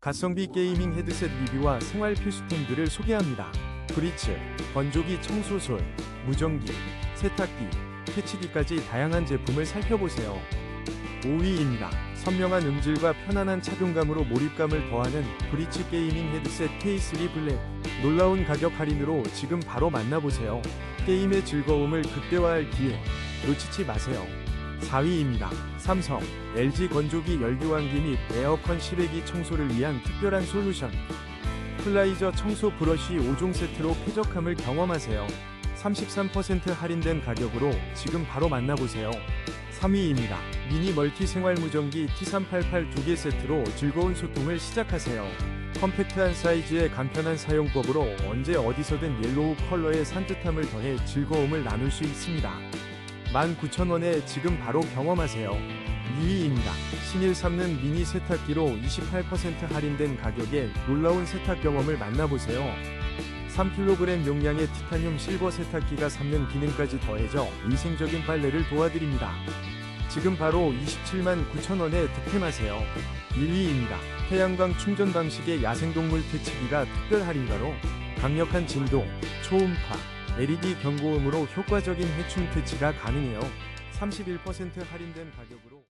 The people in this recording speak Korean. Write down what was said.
가성비 게이밍 헤드셋 리뷰와 생활 필수품들을 소개합니다. 브리츠, 건조기 청소솔, 무전기, 세탁기, 캐치기까지 다양한 제품을 살펴보세요. 5위입니다. 선명한 음질과 편안한 착용감으로 몰입감을 더하는 브리치 게이밍 헤드셋 K3 블랙. 놀라운 가격 할인으로 지금 바로 만나보세요. 게임의 즐거움을 극대화할 기회. 놓치지 마세요. 4위입니다. 삼성, LG 건조기 열교환기 및 에어컨 실외기 청소를 위한 특별한 솔루션. 플라이저 청소 브러쉬 5종 세트로 쾌적함을 경험하세요. 33% 할인된 가격으로 지금 바로 만나보세요. 3위입니다. 미니 멀티 생활 무전기 T388 두개 세트로 즐거운 소통을 시작하세요. 컴팩트한 사이즈의 간편한 사용법으로 언제 어디서든 옐로우 컬러의 산뜻함을 더해 즐거움을 나눌 수 있습니다. 19,000원에 지금 바로 경험하세요. 2위입니다. 신일 삼는 미니 세탁기로 28% 할인된 가격에 놀라운 세탁 경험을 만나보세요. 3kg 용량의 티타늄 실버 세탁기가 삼는 기능까지 더해져 위생적인 빨래를 도와드립니다. 지금 바로 27만 9천원에 득템하세요. 1위입니다. 태양광 충전 방식의 야생동물 퇴치기가 특별 할인가로 강력한 진동, 초음파, LED 경고음으로 효과적인 해충 퇴치가 가능해요. 31% 할인된 가격으로